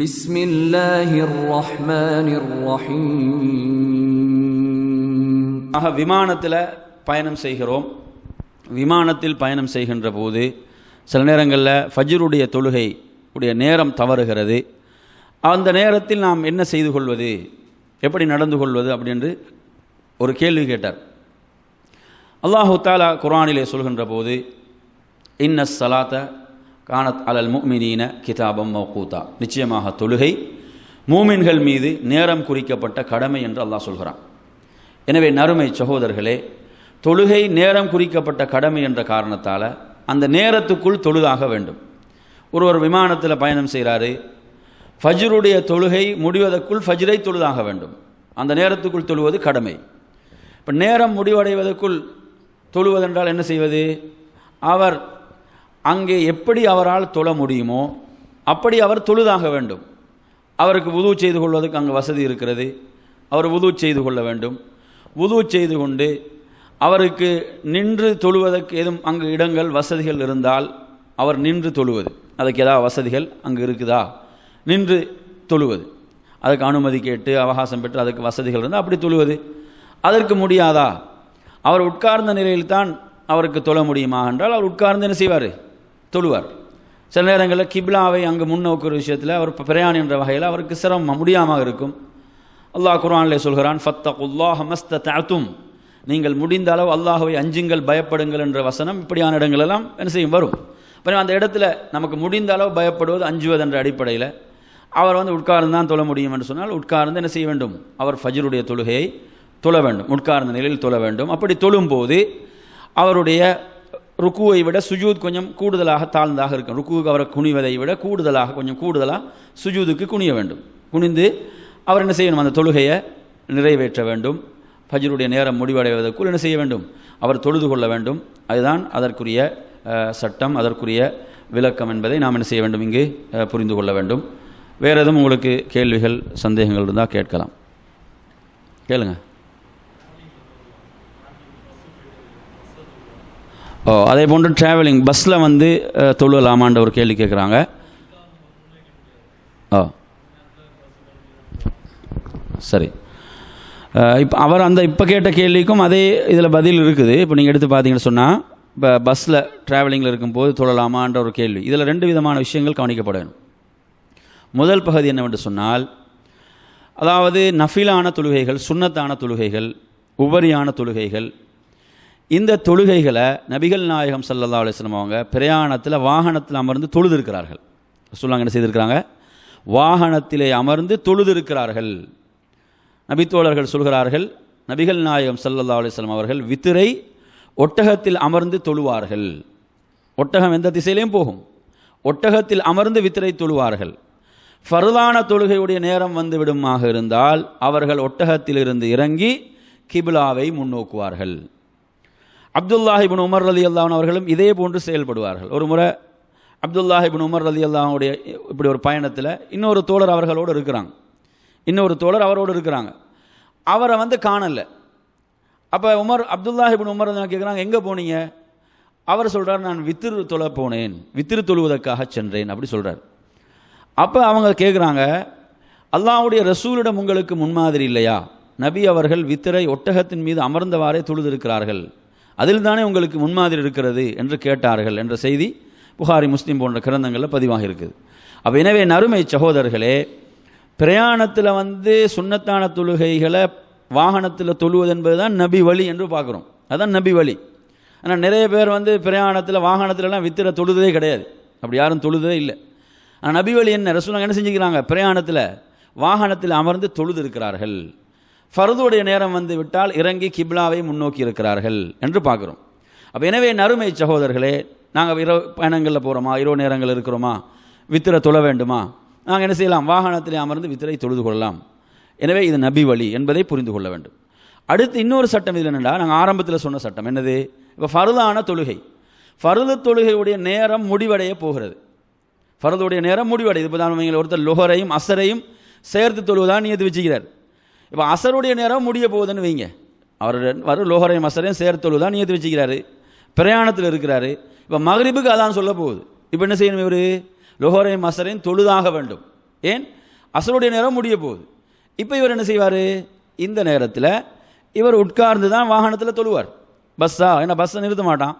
بسم الله الرحمن الرحيم ஆக விமானத்தில் பயணம் செய்கிறோம் விமானத்தில் பயணம் செய்கின்ற போது சில நேரங்களில் ஃபஜ்ருடைய தொழுகை உடைய நேரம் தவறுகிறது அந்த நேரத்தில் நாம் என்ன செய்து கொள்வது எப்படி நடந்து கொள்வது அப்படின்னு ஒரு கேள்வி கேட்டார் அல்லாஹு தாலா குர்ஆனிலே சொல்கின்ற போது இன்ன சலாத்த காணத் அலல் முக்மினீன கிதாபம் மௌகூதா நிச்சயமாக தொழுகை மூமின்கள் மீது நேரம் குறிக்கப்பட்ட கடமை என்று அல்லாஹ் சொல்கிறான். எனவே நறுமை சகோதரர்களே தொழுகை நேரம் குறிக்கப்பட்ட கடமை என்ற காரணத்தால் அந்த நேரத்துக்குள் தொழுதாக வேண்டும். ஒருவர் விமானத்தில் பயணம் செய்கிறாரு ஃபஜ்ருடைய தொழுகை முடிவதற்குள் ஃபஜ்ரை தொழுதாக வேண்டும். அந்த நேரத்துக்குள் தொழுவது கடமை. இப்போ நேரம் முடிவடைவதற்குள் தொழுவதென்றால் என்ன செய்வது? அவர் அங்கே எப்படி அவரால் தொழ முடியுமோ அப்படி அவர் தொழுதாக வேண்டும். அவருக்கு உதவு செய்து கொள்வதற்கு அங்கே வசதி இருக்கிறது. அவர் உது செய்து கொள்ள வேண்டும். உது செய்து கொண்டு அவருக்கு நின்று தொழுவதற்கு எதுவும் அங்கு இடங்கள் வசதிகள் இருந்தால் அவர் நின்று தொழுவது. அதுக்கு ஏதாவது வசதிகள் அங்கு இருக்குதா? நின்று தொழுவது. அதுக்கு அனுமதி கேட்டு அவகாசம் பெற்று அதுக்கு வசதிகள் இருந்தால் அப்படி தொழுவது. அதற்கு முடியாதா? அவர் உட்கார்ந்த நிலையில்தான் அவருக்கு தொழ முடியுமா? என்றால் அவர் உட்கார்ந்து என்ன செய்வார்? தொழுவார். சில நேரங்களில் கிப்லாவை அங்கு முன்னோக்குற விஷயத்தில் அவர் பிரயாணி என்ற வகையில் அவருக்கு சிரமம் முடியாமல் இருக்கும். அல்லாஹ் குர்ஆனிலே சொல்கிறான் ஃபத்தகுல்லாஹ் மஸ்த தாத்தும் நீங்கள் முடிந்த அளவு அல்லாஹுவை அஞ்சுங்கள் பயப்படுங்கள் என்ற வசனம் இப்படியான இடங்களெல்லாம் என்ன செய்யும்? வரும். இப்போ அந்த இடத்துல நமக்கு முடிந்த அளவு பயப்படுவது அஞ்சுவது என்ற அடிப்படையில் அவர் வந்து உட்கார்ந்து தான் தொழ முடியும் என்று சொன்னால் உட்கார்ந்து என்ன செய்ய வேண்டும்? அவர் ஃபஜ்ருடைய தொழுகையை தொழ வேண்டும். உட்கார்ந்த நிலையில் தொழ வேண்டும். அப்படி தொழும்போது அவருடைய ருக்குவை விட சுஜூத் கொஞ்சம் கூடுதலாக தாழ்ந்தாக இருக்கும். ருக்குவுக்கு அவரை குனிவதை விட கூடுதலாக கொஞ்சம் கூடுதலாக சுஜூதுக்கு குனிய வேண்டும். குனிந்து அவர் என்ன செய்யணும்? அந்த தொழுகையை நிறைவேற்ற வேண்டும். ஃபஜ்ருடைய நேரம் முடிவடைவதற்குள் என்ன செய்ய வேண்டும்? அவர் தொழுது கொள்ள வேண்டும். அதுதான் அதற்குரிய சட்டம் அதற்குரிய விளக்கம் என்பதை நாம் என்ன செய்ய வேண்டும்? இங்கு புரிந்து கொள்ள வேண்டும். வேறு எதுவும் உங்களுக்கு கேள்விகள் சந்தேகங்கள் இருந்தால் கேட்கலாம். கேளுங்கள் ஓ அதே போன்று ட்ராவலிங் பஸ்ஸில் வந்து தொழுவலாமான்ற ஒரு கேள்வி கேட்குறாங்க ஓ. சரி. இப்போ அவர் அந்த இப்போ கேட்ட கேள்விக்கும் அதே இதில் பதில் இருக்குது. இப்போ நீங்கள் எடுத்து பார்த்தீங்கன்னு சொன்னால் இப்போ பஸ்ஸில் ட்ராவலிங்கில் இருக்கும்போது தொழலாமான்ற ஒரு கேள்வி. இதில் ரெண்டு விதமான விஷயங்கள் கவனிக்கப்பட வேணும் முதல் பகுதி என்னவென்று சொன்னால் அதாவது நஃபிலான தொழுகைகள் சுண்ணத்தான தொழுகைகள் உபரியான தொழுகைகள் இந்த தொழுகைகளை நபிகள் நாயகம் சல்லா அலிஸ்லம் அவங்க பிரயாணத்தில் வாகனத்தில் அமர்ந்து தொழுதிருக்கிறார்கள். சொல்லாங்க என்ன செய்திருக்கிறாங்க? வாகனத்திலே அமர்ந்து தொழுதிருக்கிறார்கள். நபித்தோழர்கள் சொல்கிறார்கள் நபிகள் நாயகம் சல்லல்லா அலைஹி அவர்கள் வித்திரை ஒட்டகத்தில் அமர்ந்து தொழுவார்கள். ஒட்டகம் எந்த திசையிலையும் போகும். ஒட்டகத்தில் அமர்ந்து வித்திரை தொழுவார்கள். ஃபர்தான தொழுகையுடைய நேரம் வந்து விடுமாக இருந்தால் அவர்கள் ஒட்டகத்திலிருந்து இறங்கி கிபிலாவை முன்னோக்குவார்கள். அப்துல்லாஹிபின் உமர் அலி அல்லாஹன் அவர்களும் இதே போன்று செயல்படுவார்கள். ஒரு முறை அப்துல்லாஹிபின் உமர் அலி அல்லாஹுடைய இப்படி ஒரு பயணத்தில் இன்னொரு தோழர் அவர்களோடு இருக்கிறாங்க. இன்னொரு தோழர் அவரோடு இருக்கிறாங்க. அவரை வந்து காணலை. அப்போ உமர் அப்துல்லாஹிபின் உமர் கேட்குறாங்க எங்கே போனீங்க? அவர் சொல்கிறார் நான் வித்திரு தொழ போனேன். வித்திரு தொழுவதற்காக சென்றேன். அப்படி சொல்கிறார் அப்போ அவங்க கேட்குறாங்க அல்லாஹ்வுடைய ரசூலிடம் உங்களுக்கு முன்மாதிரி இல்லையா? நபி அவர்கள் வித்திரை ஒட்டகத்தின் மீது அமர்ந்தவாறே தொழுதிருக்கிறார்கள். அதில் தானே உங்களுக்கு முன்மாதிரி இருக்கிறது என்று கேட்டார்கள் என்ற செய்தி புகாரி முஸ்லீம் போன்ற கிரந்தங்களில் பதிவாக இருக்குது. அப்போ எனவே நறுமை சகோதரர்களே பிரயாணத்தில் வந்து சுண்ணத்தான தொழுகைகளை வாகனத்தில் தொழுவது என்பது தான் நபி வழி என்று பார்க்குறோம். அதுதான் நபி வழி. ஆனால் நிறைய பேர் வந்து பிரயாணத்தில் வாகனத்திலலாம் வித்திர தொழுதே கிடையாது. அப்படி யாரும் தொழுதே இல்லை. ஆனால் நபி வழி என்ன? ரசூலாங்க என்ன செஞ்சுக்கிறாங்க? பிரயாணத்தில் வாகனத்தில் அமர்ந்து தொழுது இருக்கிறார்கள். ஃபருதுடைய நேரம் வந்து விட்டால் இறங்கி கிப்லாவை முன்னோக்கி இருக்கிறார்கள் என்று பார்க்குறோம். அப்போ எனவே நறுமை சகோதரர்களே நாங்கள் இரவு பயணங்களில் போகிறோமா இரவு நேரங்கள் இருக்கிறோமா? வித்திரை தொழ வேண்டுமா? நாங்கள் என்ன செய்யலாம்? வாகனத்திலே அமர்ந்து வித்திரை தொழுது கொள்ளலாம். எனவே இது நபி வழி என்பதை புரிந்து கொள்ள வேண்டும். அடுத்து இன்னொரு சட்டம் இதில் என்னென்னா நாங்கள் ஆரம்பத்தில் சொன்ன சட்டம். என்னது? இப்போ ஃபருதான தொழுகை. ஃபருது தொழுகையுடைய நேரம் முடிவடைய போகிறது. ஃபருதுடைய நேரம் முடிவடையுது. இப்போ தான் ஒருத்தர் லுஹரையும் அசரையும் சேர்த்து தொழுவுதான் நீ எது வச்சுக்கிறார். இப்போ அசருடைய நேரம் முடிய போகுதுன்னு வைங்க. அவர் வரும் லோகரையும் அசரையும் சேர்த்தொழு தான் நியத்து வச்சுக்கிறாரு. பிரயாணத்தில் இருக்கிறாரு. இப்போ மகரிபுக்கு அதான் சொல்ல போகுது. இப்போ என்ன செய்யணும் இவர்? லோகரையும் அசரையும் தொழுதாக வேண்டும். ஏன்? அசருடைய நேரம் முடிய போகுது. இப்போ இவர் என்ன செய்வார்? இந்த நேரத்தில் இவர் உட்கார்ந்து தான் வாகனத்தில் தொழுவார். பஸ்ஸா? ஏன்னா பஸ்ஸை நிறுத்த மாட்டான்.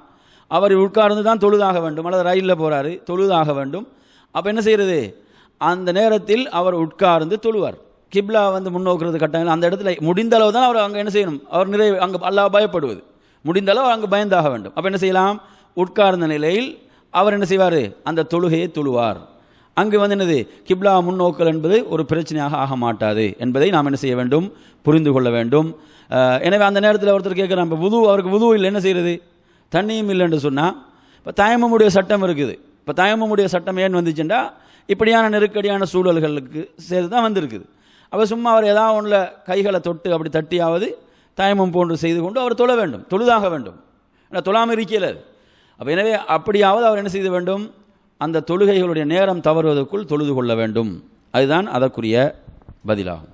அவர் உட்கார்ந்து தான் தொழுதாக வேண்டும். அல்லது ரயிலில் போகிறாரு தொழுதாக வேண்டும். அப்போ என்ன செய்கிறது அந்த நேரத்தில் அவர் உட்கார்ந்து தொழுவார். கிப்லா வந்து முன்னோக்குறது கட்டாயம் அந்த இடத்துல முடிந்த அளவு தான் அவர் அங்கே என்ன செய்யணும்? அவர் நிறைவு அங்கே அல்லா பயப்படுவது. முடிந்த அளவு அங்கே பயந்தாக வேண்டும். அப்போ என்ன செய்யலாம்? உட்கார்ந்த நிலையில் அவர் என்ன செய்வார்? அந்த தொழுகையை தொழுவார். அங்கு வந்து என்னது? கிப்லா முன்னோக்கல் என்பது ஒரு பிரச்சனையாக ஆக மாட்டாது என்பதை நாம் என்ன செய்ய வேண்டும்? புரிந்து கொள்ள வேண்டும். எனவே அந்த நேரத்தில் ஒருத்தர் கேட்குறான் இப்போ புது அவருக்கு உது இல்லை என்ன செய்கிறது தண்ணியும் இல்லைன்னு சொன்னால் இப்போ தயமமுடைய சட்டம் இருக்குது. இப்போ தயமமுடைய சட்டம் ஏன் வந்துச்சுன்னா இப்படியான நெருக்கடியான சூழல்களுக்கு சேர்த்து தான் வந்திருக்குது. அப்போ சும்மா அவர் ஏதாவது ஒன்றில் கைகளை தொட்டு அப்படி தட்டியாவது தயமம் போன்று செய்து கொண்டு அவர் தொழ வேண்டும் தொழுதாக வேண்டும். ஏன்னா தொழாமல் இருக்கிறது அப்போ எனவே அப்படியாவது அவர் என்ன செய்து வேண்டும்? அந்த தொழுகைகளுடைய நேரம் தவறுவதற்குள் தொழுது கொள்ள வேண்டும். அதுதான் அதற்குரிய பதிலாகும்.